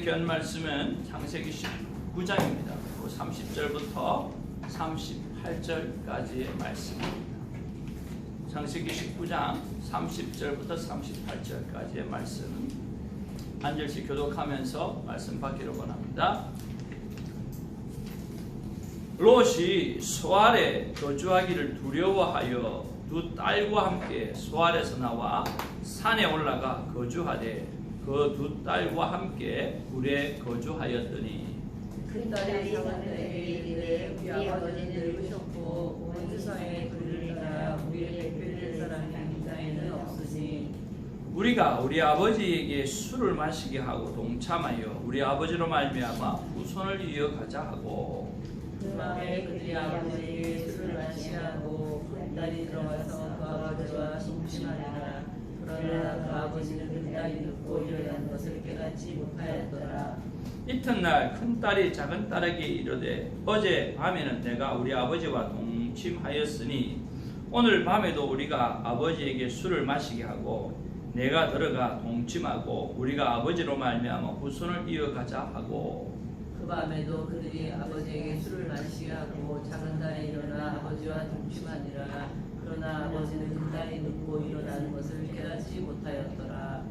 오늘 하나님의 귀한 말씀은 창세기 19장입니다. 30절부터 38절까지의 말씀입니다. 창세기 19장 30절부터 38절까지의 말씀 한 절씩 교독하면서 말씀 받기를 원합니다. 롯이 소알에 거주하기를 두려워하여 두 딸과 함께 소알에서 나와 산에 올라가 거주하되 그 두 딸과 함께 굴에 거주하였더니. 큰 딸이 사관들에게 이르되 우리 아버지는 늙으셨고 온 세상에 그를 따라 우리의 별될 사람이 이 땅에는 없으니. 우리가 우리 아버지에게 술을 마시게 하고 동참하여 우리 아버지로 말미암아 후손을 이어가자 하고. 그 밤에 그들이 아버지에게 술을 마시하고 큰 딸이 들어가서 그 아버지와 동침하니라 그러나 그 아버지는 큰 딸이 늙고 일어난 것을 깨닫지 못하였더라. 이튿날 큰 딸이 작은 딸에게 이르되 어제 밤에는 내가 우리 아버지와 동침하였으니 오늘 밤에도 우리가 아버지에게 술을 마시게 하고 내가 들어가 동침하고 우리가 아버지로 말미암아 후손을 이어가자 하고. 그 밤에도 그들이 아버지에게 술을 마시게 하고 작은 딸이 일어나 아버지와 동침하니라 그러나 아버지는 큰 딸이 눕고 일어나는 것을 깨닫지 못하였더라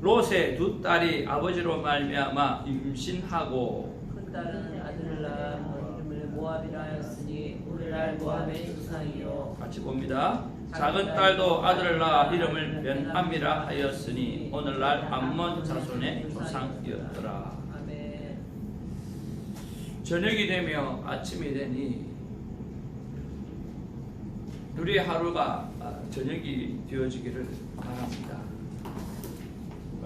롯의 두 딸이 아버지로 말미암아 임신하고 큰 딸은 아들을 낳아 이름을 모압이라 하였으니 오늘날 모압의 조상이요 같이 봅니다. 작은 딸도 아들을 낳아 이름을 변함이라 하였으니 오늘날 암몬 자손의 조상이었더라. 아멘 저녁이 되며 아침이 되니 우리의 하루가 아, 저녁이 되어지기를 바랍니다.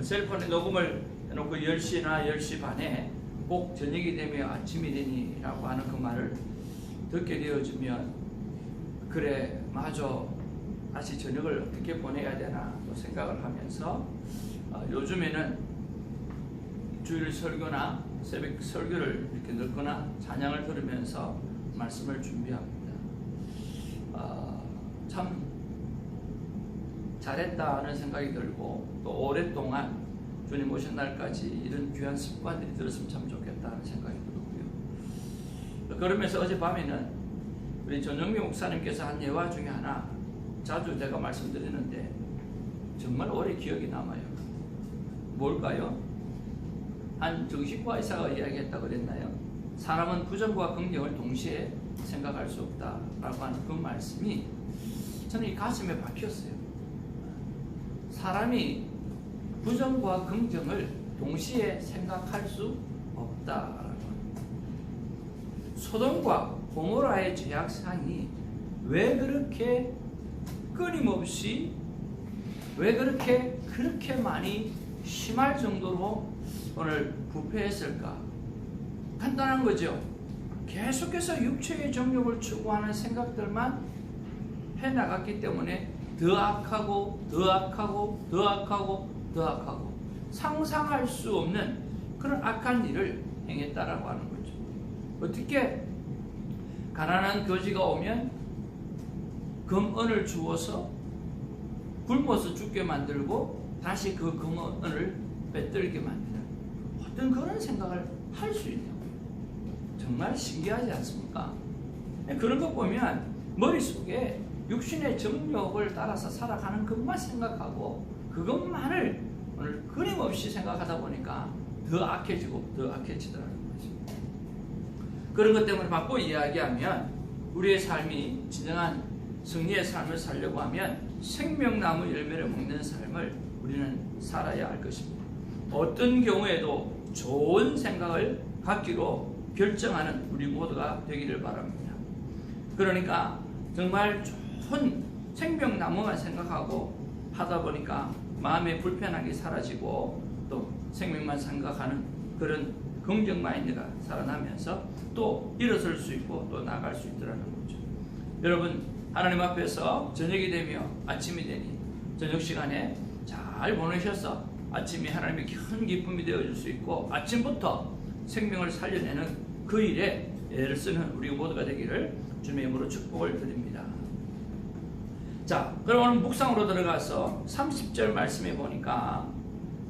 셀폰에 녹음을 해놓고 10시나 10시 반에 꼭 저녁이 되며 아침이 되니 라고 하는 그 말을 듣게 되어지면 그래 맞아 다시 저녁을 어떻게 보내야 되나 또 생각을 하면서 어, 요즘에는 주일 설교나 새벽 설교를 이렇게 듣거나 찬양을 들으면서 말씀을 준비합니다. 어, 참 잘했다 하는 생각이 들고 또 오랫동안 주님 오신 날까지 이런 귀한 습관들이 들었으면 참 좋겠다 하는 생각이 들고요. 그러면서 어젯밤에는 우리 전영미 목사님께서 한 예화 중에 하나 자주 제가 말씀드리는데 정말 오래 기억이 남아요. 뭘까요? 한 정신과 의사가 이야기했다 그랬나요? 사람은 부정과 긍정을 동시에 생각할 수 없다라고 하는 그 말씀이 저는 이 가슴에 박혔어요. 사람이 부정과 긍정을 동시에 생각할 수 없다라고. 소돔과 고모라의 죄악상이 왜 그렇게 끊임없이 왜 그렇게 그렇게 많이 심할 정도로 오늘 부패했을까? 간단한 거죠. 계속해서 육체의 정욕을 추구하는 생각들만 해 나갔기 때문에 더 악하고 더 악하고 더 악하고 더 악하고 상상할 수 없는 그런 악한 일을 행했다라고 하는 거죠. 어떻게 가난한 거지가 오면 금은을 주어서 굶어서 죽게 만들고 다시 그 금은을 빼들게 만드는 어떤 그런 생각을 할 수 있냐고 정말 신기하지 않습니까? 그런 거 보면 머릿속에 육신의 정욕을 따라서 살아가는 것만 생각하고 그것만을 오늘 끊임없이 생각하다 보니까 더 악해지고 더 악해지더라는 거죠. 그런 것 때문에 바꿔 이야기하면 우리의 삶이 진정한 승리의 삶을 살려고 하면 생명나무 열매를 먹는 삶을 우리는 살아야 할 것입니다. 어떤 경우에도 좋은 생각을 갖기로 결정하는 우리 모두가 되기를 바랍니다. 그러니까 정말 좋은 생명나무만 생각하고 하다 보니까 마음의 불편함이 사라지고 또 생명만 생각하는 그런 긍정 마인드가 살아나면서 또 일어설 수 있고 또 나갈 수 있더라는 거죠. 여러분 하나님 앞에서 저녁이 되며 아침이 되니 저녁 시간에 잘 보내셔서 아침이 하나님의 큰 기쁨이 되어줄 수 있고 아침부터 생명을 살려내는 그 일에 애를 쓰는 우리 모두가 되기를 주님의 이름으로 축복을 드립니다. 자, 그럼 오늘 묵상으로 들어가서 30절 말씀해 보니까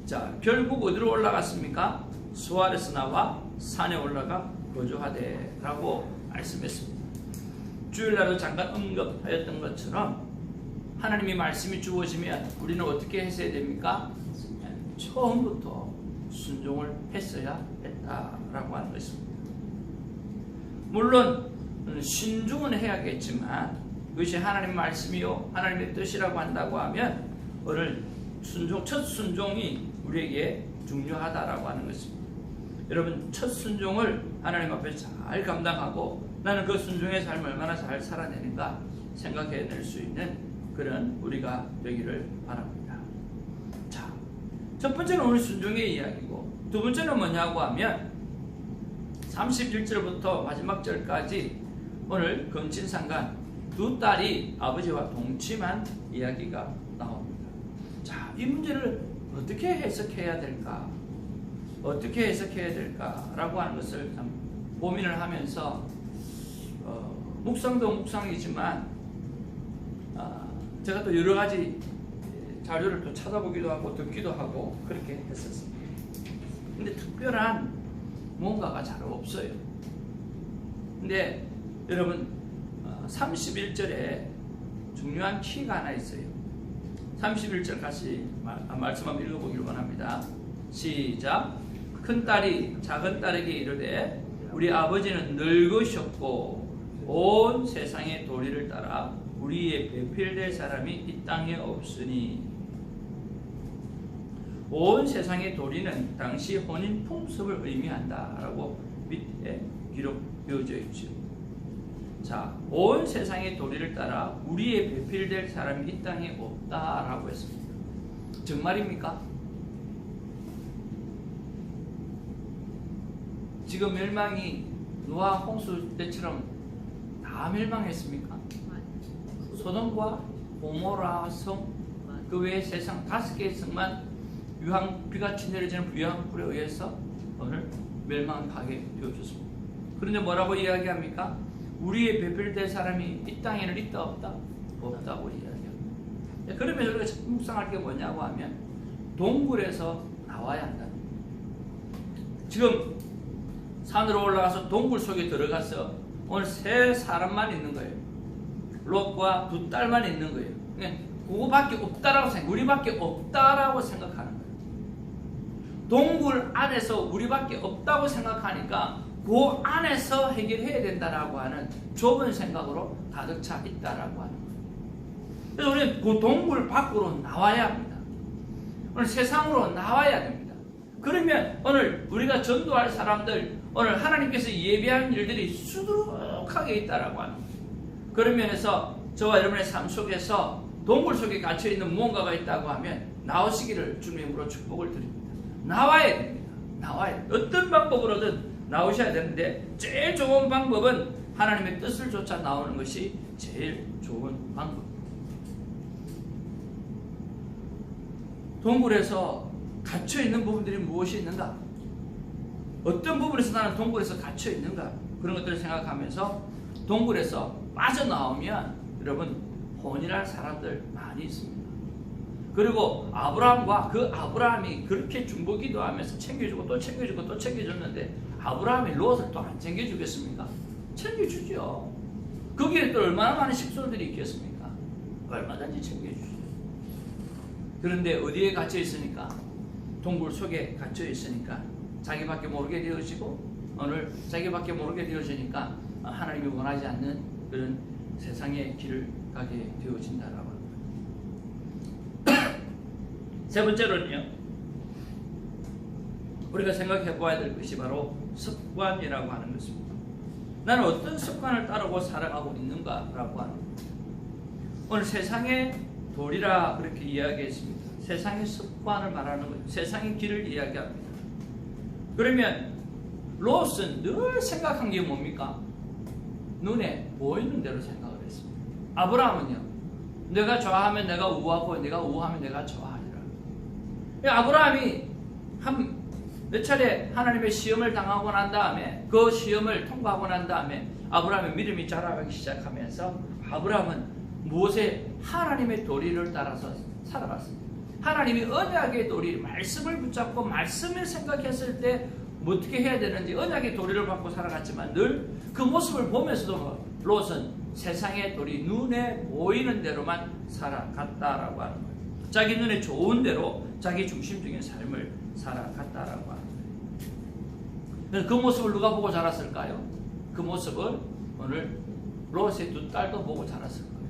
자, 결국 어디로 올라갔습니까? 수아레스 나와 산에 올라가 거주하되라고 말씀했습니다. 주일날도 잠깐 언급하였던 것처럼 하나님이 말씀이 주어지면 우리는 어떻게 했어야 됩니까? 처음부터 순종을 했어야 했다라고 하는 것입니다. 물론 신중은 해야겠지만 그것이 하나님 말씀이요 하나님의 뜻이라고 한다고 하면 오늘 순종 첫 순종이 우리에게 중요하다라고 하는 것입니다. 여러분 첫 순종을 하나님 앞에 잘 감당하고 나는 그 순종의 삶을 얼마나 잘 살아내는가 생각해낼 수 있는 그런 우리가 되기를 바랍니다. 자, 첫 번째는 오늘 순종의 이야기고 두 번째는 뭐냐고 하면 31절부터 마지막 절까지 오늘 금친상간 두 딸이 아버지와 동침한 이야기가 나옵니다. 자, 이 문제를 어떻게 해석해야 될까? 어떻게 해석해야 될까라고 하는 것을 참 고민을 하면서 어, 묵상도 묵상이지만 아, 제가 또 여러 가지 자료를 또 찾아보기도 하고 듣기도 하고 그렇게 했었습니다. 근데 특별한 뭔가가 잘 없어요. 근데 여러분 31절에 중요한 키가 하나 있어요. 31절 같이 말씀 한번 읽어보기를 원합니다. 시작. 큰 딸이 작은 딸에게 이르되 우리 아버지는 늙으셨고 온 세상의 도리를 따라 우리의 배필될 사람이 이 땅에 없으니 온 세상의 도리는 당시 혼인 풍습을 의미한다라고 밑에 기록되어져 있죠. 자, 온 세상의 도리를 따라 우리의 배필될 사람이 이 땅에 없다라고 했습니다. 정말입니까? 지금 멸망이 노아 홍수 때처럼 다 멸망했습니까? 소돔과 고모라 성, 그 외에 세상 다섯 개의 성만 유황 비같이 내려지는 유황불에 의해서 오늘 멸망하게 되어졌습니다. 그런데 뭐라고 이야기합니까? 우리의 배필될 사람이 이 땅에는 있다 없다? 없다고 이야기합니다. 그러면 우리가 묵상할 게 뭐냐고 하면 동굴에서 나와야 한다. 지금 산으로 올라가서 동굴 속에 들어가서 오늘 세 사람만 있는 거예요. 롯과 두 딸만 있는 거예요. 그냥 그거밖에 없다라고 생각, 우리밖에 없다라고 생각하는 거예요. 동굴 안에서 우리밖에 없다고 생각하니까 그 안에서 해결해야 된다라고 하는 좁은 생각으로 가득 차 있다라고 하는 거예요. 그래서 우리는 그 동굴 밖으로 나와야 합니다. 오늘 세상으로 나와야 됩니다. 그러면 오늘 우리가 전도할 사람들 오늘 하나님께서 예비한 일들이 수두룩하게 있다라고 하는 거예요. 그런 면에서 저와 여러분의 삶 속에서 동굴 속에 갇혀 있는 무언가가 있다고 하면 나오시기를 주님으로 축복을 드립니다. 나와야 됩니다. 나와야 돼요. 어떤 방법으로든 나오셔야 되는데 제일 좋은 방법은 하나님의 뜻을 쫓아 나오는 것이 제일 좋은 방법. 동굴에서 갇혀 있는 부분들이 무엇이 있는가? 어떤 부분에서 나는 동굴에서 갇혀 있는가? 그런 것들을 생각하면서 동굴에서 빠져나오면 여러분 혼인할 사람들 많이 있습니다. 그리고 아브라함과 그 아브라함이 그렇게 중보기도 하면서 챙겨주고 또 챙겨주고 또 챙겨줬는데 아브라함이 롯을 또 안 챙겨주겠습니까? 챙겨주죠. 거기에 또 얼마나 많은 식솔들이 있겠습니까? 얼마든지 챙겨주죠. 그런데 어디에 갇혀 있으니까 동굴 속에 갇혀 있으니까 자기밖에 모르게 되어지고 오늘 자기밖에 모르게 되어지니까 하나님이 원하지 않는 그런 세상의 길을 가게 되어진다라고 합니다. 세 번째로는요. 우리가 생각해 보아야 될 것이 바로 습관이라고 하는 것입니다. 나는 어떤 습관을 따르고 살아가고 있는가라고 하는 것. 오늘 세상의 도리라 그렇게 이야기했습니다. 세상의 습관을 말하는 것, 세상의 길을 이야기합니다. 그러면 롯은 늘 생각한 게 뭡니까? 눈에 보이는 대로 생각을 했습니다. 아브라함은요, 내가 좋아하면 내가 우하고 내가 우하면 내가 좋아하리라. 아브라함이 한 몇 차례 하나님의 시험을 당하고 난 다음에 그 시험을 통과하고 난 다음에 아브라함의 믿음이 자라가기 시작하면서 아브라함은 무엇에 하나님의 도리를 따라서 살아갔습니다. 하나님이 언약의 도리, 말씀을 붙잡고 말씀을 생각했을 때 어떻게 해야 되는지 언약의 도리를 받고 살아갔지만 늘 그 모습을 보면서도 롯은 세상의 도리 눈에 보이는 대로만 살아갔다라고 거예요. 자기 눈에 좋은 대로 자기 중심적인 삶을 살아갔다라고. 그래서 그 모습을 누가 보고 자랐을까요? 그 모습을 오늘 롯의 두 딸도 보고 자랐을 거예요.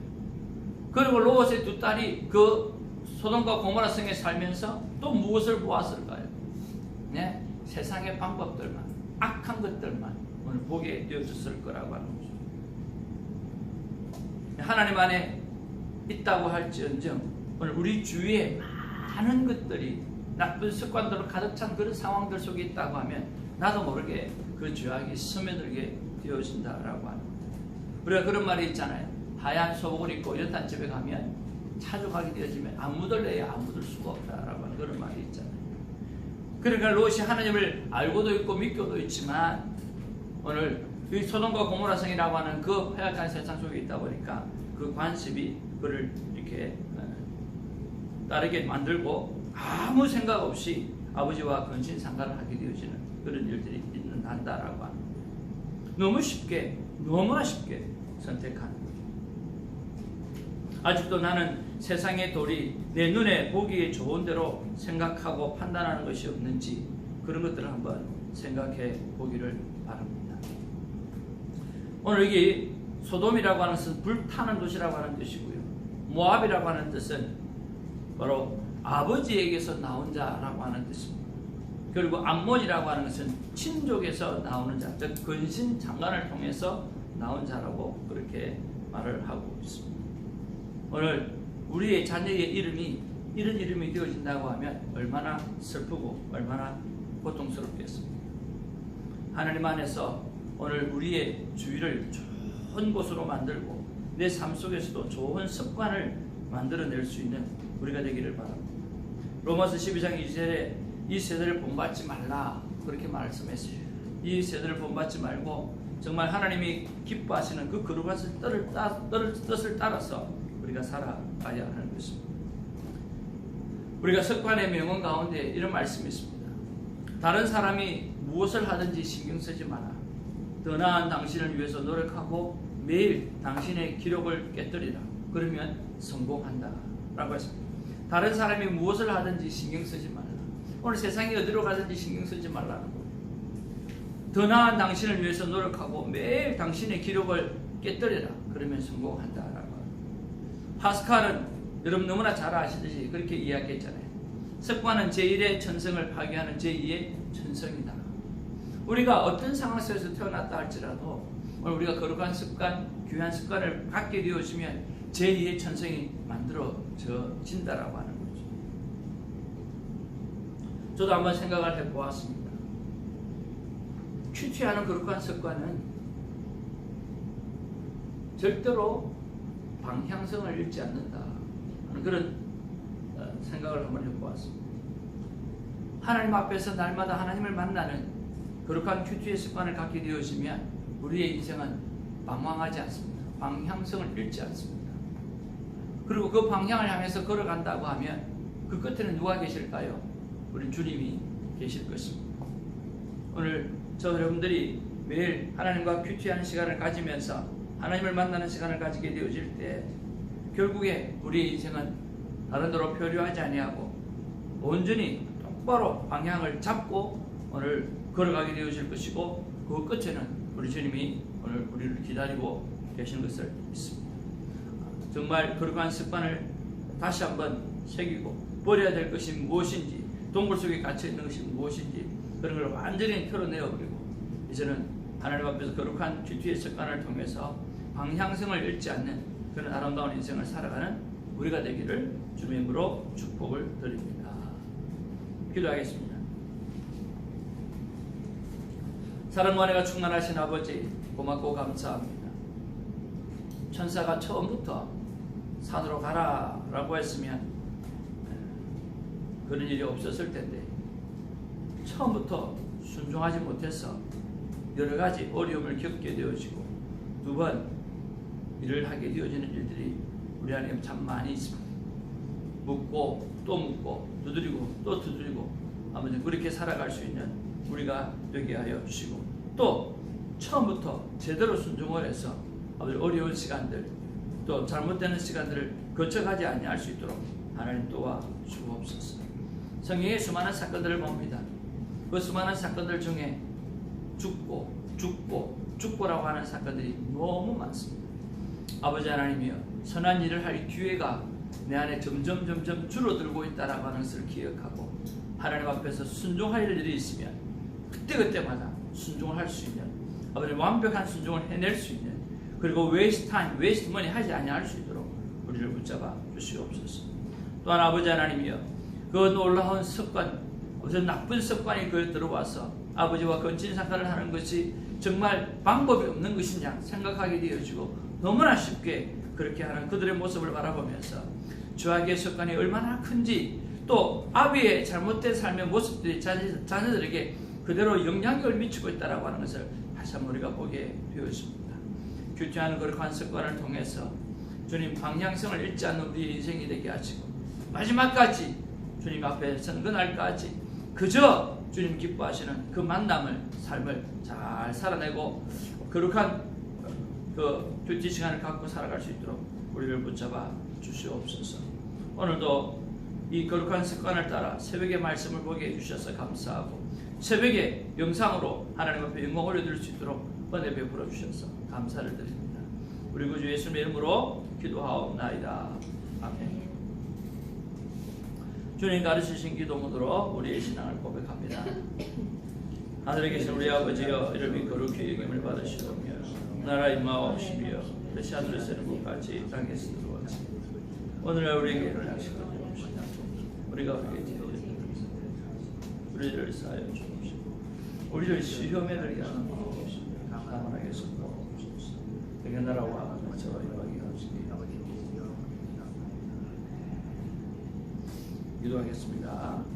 그리고 롯의 두 딸이 그 소돔과 고모라 성에 살면서 또 무엇을 보았을까요? 네, 세상의 방법들만, 악한 것들만 오늘 보게 되어졌을 거라고 하는 거죠. 하나님 안에 있다고 할지언정 오늘 우리 주위에 많은 것들이 나쁜 습관들로 가득 찬 그런 상황들 속에 있다고 하면 나도 모르게 그 죄악이 스며들게 되어진다라고 거예요. 우리가 그런 말이 있잖아요. 하얀 소복을 입고 연탄 집에 가면 자주 가게 되어지면 안 묻을래야 안 묻을 수가 없다라고 하는 그런 말이 있잖아요. 그러니까 롯이 하나님을 알고도 있고 믿고도 있지만 오늘 이 소돔과 고모라 성이라고 하는 그 허약한 세상 속에 있다 보니까 그 관습이 그를 이렇게 어, 따르게 만들고 아무 생각 없이 아버지와 근신상가를 하게 되어지는 그런 일들이 있는다라고 하는 거예요. 너무 쉽게 너무나 쉽게 선택하는 거죠. 아직도 나는 세상의 돌이 내 눈에 보기에 좋은 대로 생각하고 판단하는 것이 없는지 그런 것들을 한번 생각해 보기를 바랍니다. 오늘 여기 소돔이라고 하는 것은 불타는 도시라고 하는 뜻이고요. 모압이라고 하는 뜻은 바로 아버지에게서 나온 자라고 하는 뜻입니다. 그리고 암몬이라고 하는 것은 친족에서 나오는 자, 즉 근신 장관을 통해서 나온 자라고 그렇게 말을 하고 있습니다. 오늘 우리의 자녀의 이름이 이런 이름이 되어진다고 하면 얼마나 슬프고 얼마나 고통스럽겠습니까? 하나님 안에서 오늘 우리의 주위를 좋은 곳으로 만들고 내 삶 속에서도 좋은 습관을 만들어낼 수 있는 우리가 되기를 바랍니다. 로마서 12장 2절에 이 세대를 본받지 말라 그렇게 말씀했어요. 이 세대를 본받지 말고 정말 하나님이 기뻐하시는 그 거룩한 뜻을, 따, 뜻을 따라서 우리가 살아가야 하는 것입니다. 우리가 습관의 명언 가운데 이런 말씀이 있습니다. 다른 사람이 무엇을 하든지 신경 쓰지 마라. 더 나은 당신을 위해서 노력하고 매일 당신의 기록을 깨뜨리라. 그러면 성공한다. 라고 했습니다. 다른 사람이 무엇을 하든지 신경 쓰지 말라. 오늘 세상이 어디로 가든지 신경 쓰지 말라는 거예요. 더 나은 당신을 위해서 노력하고 매일 당신의 기록을 깨뜨리라. 그러면 성공한다라고. 파스칼은 여러분 너무나 잘 아시듯이 그렇게 이야기했잖아요. 습관은 제1의 천성을 파괴하는 제2의 천성이다. 우리가 어떤 상황 속에서 태어났다 할지라도 오늘 우리가 거룩한 습관, 귀한 습관을 갖게 되어지면 제2의 천성이 만들어 진다라고 하는 거죠. 저도 한번 생각을 해보았습니다. 큐티하는 거룩한 습관은 절대로 방향성을 잃지 않는다. 그런 어, 생각을 한번 해보았습니다. 하나님 앞에서 날마다 하나님을 만나는 거룩한 큐티의 습관을 갖게 되어지면 우리의 인생은 방황하지 않습니다. 방향성을 잃지 않습니다. 그리고 그 방향을 향해서 걸어간다고 하면 그 끝에는 누가 계실까요? 우리 주님이 계실 것입니다. 오늘 저 여러분들이 매일 하나님과 큐티하는 시간을 가지면서 하나님을 만나는 시간을 가지게 되어질 때 결국에 우리의 인생은 다른 데로 표류하지 아니하고 온전히 똑바로 방향을 잡고 오늘 걸어가게 되어질 것이고 그 끝에는 우리 주님이 오늘 우리를 기다리고 계시는 것을 믿습니다. 정말 거룩한 습관을 다시 한번 새기고 버려야 될 것이 무엇인지 동굴 속에 갇혀 있는 것이 무엇인지 그런 걸 완전히 털어내어 버리고 이제는 하나님 앞에서 거룩한 큐티의 습관을 통해서 방향성을 잃지 않는 그런 아름다운 인생을 살아가는 우리가 되기를 주님의 이름으로 축복을 드립니다. 기도하겠습니다. 사랑과 은혜가 충만하신 아버지 고맙고 감사합니다. 천사가 처음부터 산으로 가라 라고 했으면 그런 일이 없었을 텐데 처음부터 순종하지 못해서 여러 가지 어려움을 겪게 되어지고 두 번 일을 하게 되어지는 일들이 우리 안에 참 많이 있습니다. 묻고 또 묻고 두드리고 또 두드리고 아무튼 그렇게 살아갈 수 있는 우리가 되게 하여 주시고 또 처음부터 제대로 순종을 해서 아버지 어려운 시간들 또 잘못되는 시간들을 거쳐가지 아니할 수 있도록 하나님 도와 주옵소서. 성경의 수많은 사건들을 봅니다. 그 수많은 사건들 중에 죽고 죽고 죽고라고 하는 사건들이 너무 많습니다. 아버지 하나님이여 선한 일을 할 기회가 내 안에 점점 점점 줄어들고 있다라고 하는 것을 기억하고 하나님 앞에서 순종할 일이 있으면 그때그때마다 순종을 할 수 있는 아버지 완벽한 순종을 해낼 수 있는 그리고 웨이스트 타임, 웨이스트 머니 하지 아니할 수 있도록 우리를 붙잡아 주시옵소서. 또한 아버지 하나님이여 그 놀라운 습관, 어떤 나쁜 습관이 그 들어와서 아버지와 건진 상가를 하는 것이 정말 방법이 없는 것이냐 생각하게 되어지고 너무나 쉽게 그렇게 하는 그들의 모습을 바라보면서 죄악의 습관이 얼마나 큰지 또 아비의 잘못된 삶의 모습들이 자녀, 자녀들에게 그대로 영향력을 미치고 있다라고 하는 것을 다시 한번 우리가 보게 되었습니다. 규칙하는 거룩한 습관을 통해서 주님 방향성을 잃지 않는 우리 인생이 되게 하시고 마지막까지 주님 앞에 서는 그날까지 그저 주님 기뻐하시는 그 만남을 삶을 잘 살아내고 거룩한 그 듀티 시간을 갖고 살아갈 수 있도록 우리를 붙잡아 주시옵소서. 오늘도 이 거룩한 습관을 따라 새벽의 말씀을 보게 해주셔서 감사하고 새벽에 영상으로 하나님 앞에 영광 올려드릴 수 있도록 은혜 베풀어 주셔서 감사를 드립니다. 우리 구주 예수님의 이름으로 기도하옵나이다. 아멘. 주님 가르치신 기도문으로 우리의 신앙을 고백합니다. 하늘에 계신 우리 아버지여 이름이 거룩히 여김을 받으시오며 나라 임하옵시며 뜻이 하늘에서 같이 땅에서 이루어지 오늘 우리에게 일을 하시고 주옵시다 우리가 우리에게 죄를 우리를 사하여 주옵시고 우리를 시험에 들게 하는 주옵시고 강함하게 support 되게 나라와 저와 영광이 하시기 기도하겠습니다.